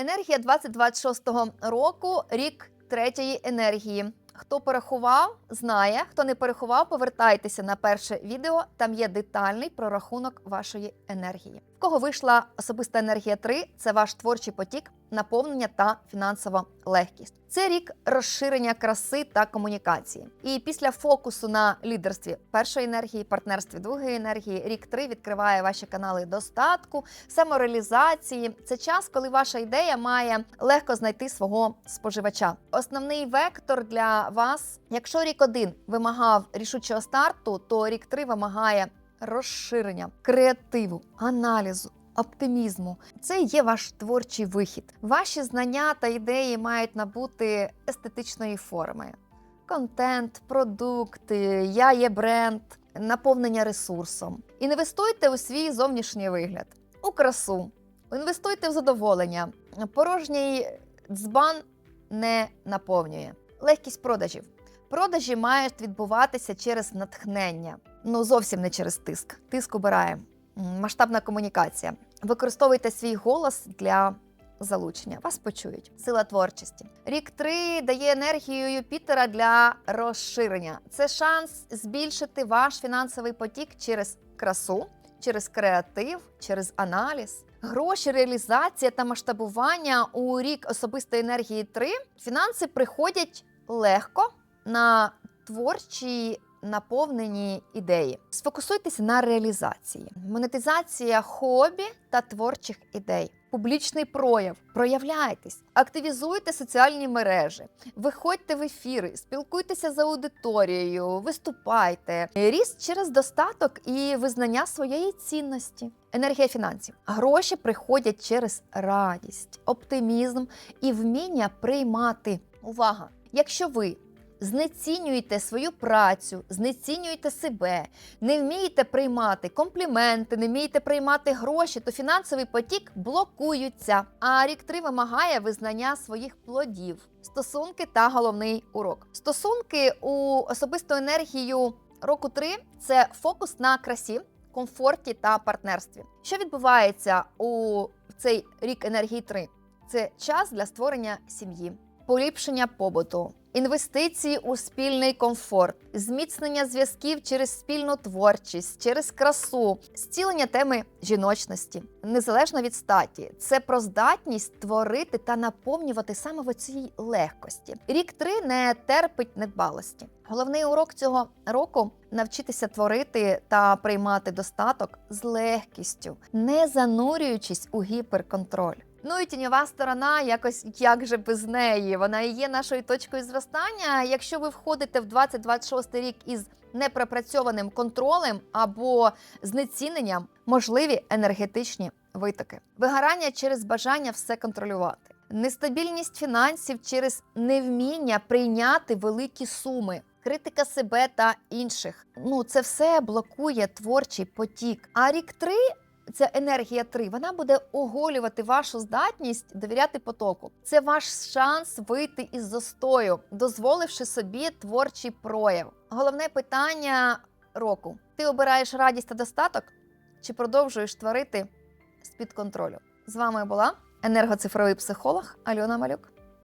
Енергія 2026 року рік третьої енергії. Хто порахував, знає. Хто не порахував, повертайтеся на перше відео. Там є детальний прорахунок вашої енергії. В кого вийшла особиста енергія 3 – це ваш творчий потік, наповнення та фінансова легкість. Це рік розширення краси та комунікації. І після фокусу на лідерстві першої енергії, партнерстві другої енергії, рік 3 відкриває ваші канали достатку, самореалізації. Це час, коли ваша ідея має легко знайти свого споживача. Основний вектор для вас, якщо рік 1 вимагав рішучого старту, то рік 3 вимагає розширення, креативу, аналізу. Оптимізму це є ваш творчий вихід. Ваші знання та ідеї мають набути естетичної форми: контент, продукти, я є бренд, наповнення ресурсом. Інвестуйте у свій зовнішній вигляд, у красу, інвестуйте в задоволення. Порожній дзбан не наповнює. Легкість продажів. Продажі мають відбуватися через натхнення, ну зовсім не через тиск. Тиск убирає. Масштабна комунікація. Використовуйте свій голос для залучення. Вас почують. Сила творчості. Рік 3 дає енергію Юпітера для розширення. Це шанс збільшити ваш фінансовий потік через красу, через креатив, через аналіз. Гроші, реалізація та масштабування у рік особистої енергії 3 фінанси приходять легко на творчі наповнені ідеї. Сфокусуйтеся на реалізації, монетизація хобі та творчих ідей. Публічний прояв. Проявляйтесь, активізуйте соціальні мережі, виходьте в ефіри, спілкуйтеся з аудиторією, виступайте. Ріст через достаток і визнання своєї цінності. Енергія фінансів. Гроші приходять через радість, оптимізм і вміння приймати. Увага! Якщо ви знецінюєте свою працю, знецінюєте себе, не вмієте приймати компліменти, не вмієте приймати гроші, то фінансовий потік блокується. А рік 3 вимагає визнання своїх плодів, стосунки та головний урок. Стосунки у особисту енергію року 3 – це фокус на красі, комфорті та партнерстві. Що відбувається у цей рік енергії 3? Це час для створення сім'ї, поліпшення побуту, інвестиції у спільний комфорт, зміцнення зв'язків через спільну творчість, через красу, зцілення теми жіночності, незалежно від статі. Це про здатність творити та наповнювати саме в цій легкості. Рік 3 не терпить недбалості. Головний урок цього року навчитися творити та приймати достаток з легкістю, не занурюючись у гіперконтроль. Ну і тіньова сторона, якось як же без неї. Вона і є нашою точкою зростання. Якщо ви входите в 2026 рік із непропрацьованим контролем або знеціненням, можливі енергетичні витоки, вигорання через бажання все контролювати, нестабільність фінансів через невміння прийняти великі суми. Критика себе та інших. Ну, це все блокує творчий потік. А рік 3 Ця енергія 3, вона буде оголювати вашу здатність довіряти потоку. Це ваш шанс вийти із застою, дозволивши собі творчий прояв. Головне питання року: ти обираєш радість та достаток чи продовжуєш творити з-під контролю? З вами була енергоцифровий психолог Альона Малюк.